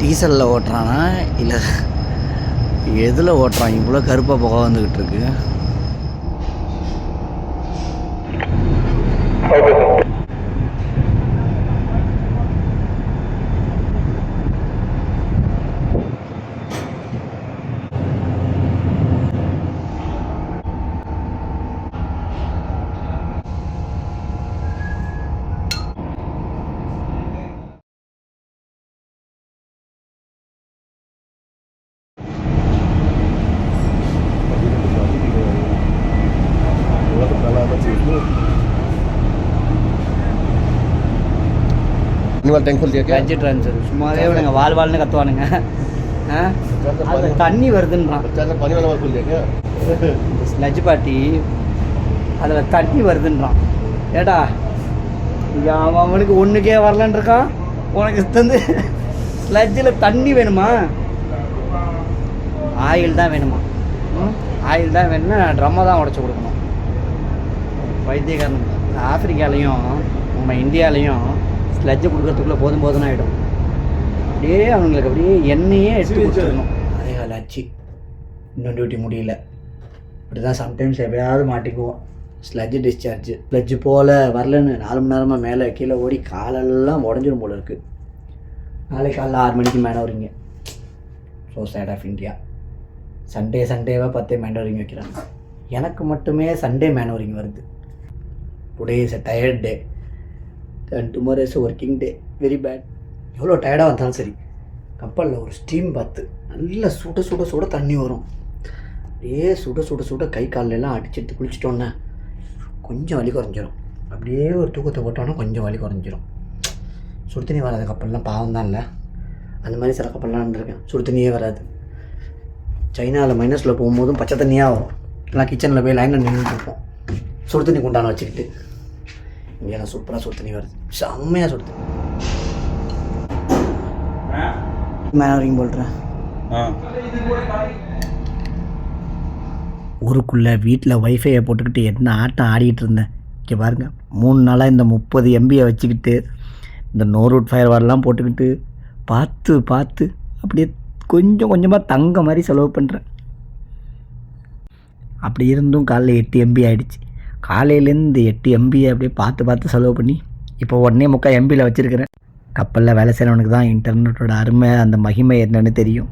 டீசலில் ஓட்டுறானா? இல்லை எதில் ஓட்டுறான்? இவ்வளோ கருப்பாக புகை வந்துக்கிட்டு இருக்கு. இன்னும் டைம் சொல்லியிருக்கேன் சும்மாவே இவனுங்க கத்துவானுங்க. தண்ணி வருதுன்றான். ஸ்லஜ் பாட்டி அதில் தண்ணி வருதுன்றான். ஏடா அவன் அவனுக்கு ஒன்றுக்கே வரலன்ருக்கான் உனக்கு தந்து ஸ்லஜ்ஜில் தண்ணி வேணுமா? ஆயில் தான் வேணுமா? ஆயில் தான் வேணும்னா ட்ரம்மை தான் உடச்சி கொடுக்கணும். வைத்தியகாரன். ஆப்பிரிக்காலையும் நம்ம இந்தியாலையும் ஸ்லட்ஜை கொடுக்கறதுக்குள்ளே போதும் போதும்னு ஆகிடும் அப்படியே அவங்களுக்கு அப்படியே எண்ணெயே எடுத்து கொடுத்துடணும். அதே ஆச்சு இன்னும் டியூட்டி முடியல. இப்படி தான் சம்டைம்ஸ் எப்பயாவது மாட்டிக்குவோம். ஸ்லட்ஜு டிஸ்சார்ஜ் ஸ்லட்ஜு போல் வரலன்னு நாலு மணி நேரமாக மேலே கீழே ஓடி காலெல்லாம் உடஞ்சிரும் போல இருக்குது நாளைக்கு காலைல ஆறு மணிக்கு மேலே வரீங்க. So side of India Sunday சண்டேவாக பத்தே மேனோரிங் வைக்கிறாங்க. எனக்கு மட்டுமே சண்டே மேனோரிங் வருது. Today is a tired day and tomorrow is working day very bad எவ்வளோ டயர்டாக வந்தாலும் சரி கப்பலில் ஒரு ஸ்டீம் பார்த்து நல்லா சுட சுட சுட தண்ணி வரும். அப்படியே சுட சுட சுட கை காலெல்லாம் எல்லாம் அடிச்சுட்டு குளிச்சிட்டோன்னே கொஞ்சம் வலி குறைஞ்சிரும். அப்படியே ஒரு தூக்கத்தை போட்டோன்னா கொஞ்சம் வலி குறைஞ்சிரும். சுடு தண்ணி வராத கப்பல்லாம் பாவம் தான் இல்லை. அந்த மாதிரி சில கப்பல்லாம் இருந்திருக்கேன் சுடு தண்ணியே வராது சைனாவில் மைனஸில் போகும்போதும் பச்சை தண்ணியாக வரும். எல்லாம் கிச்சனில் போய் லைனில் நின்றுட்டு இருப்போம். சுடு தண்ணி குண்டான வச்சுக்கிட்டு. இங்கெல்லாம் சூப்பராக சுடு தண்ணி வருது. செம்மையாக சுடு தண்ணி. மேனவரிங் போல்றேன் ஊருக்குள்ளே வீட்டில் ஒய்ஃபையை போட்டுக்கிட்டு என்ன ஆட்டம் ஆடிக்கிட்டு இருந்தேன். இங்கே பாருங்கள் மூணு நாளாக இந்த முப்பது எம்பியை வச்சுக்கிட்டு இந்த நோ ரூட் ஃபயர் வார்லாம் போட்டுக்கிட்டு பார்த்து பார்த்து அப்படியே கொஞ்சம் கொஞ்சமாக தங்க மாதிரி செலவு பண்ணுறேன் அப்படி இருந்தும் காலைல எட்டு எம்பி ஆயிடுச்சு. காலையிலேருந்து எட்டு எம்பியை அப்படியே பார்த்து பார்த்து செலவு பண்ணி இப்போ உடனே முக்கால் எம்பியில் வச்சுருக்கிறேன். கப்பலில் வேலை செய்கிறவனுக்கு தான் இன்டர்நெட்டோட அருமை அந்த மகிமை என்னன்னு தெரியும்.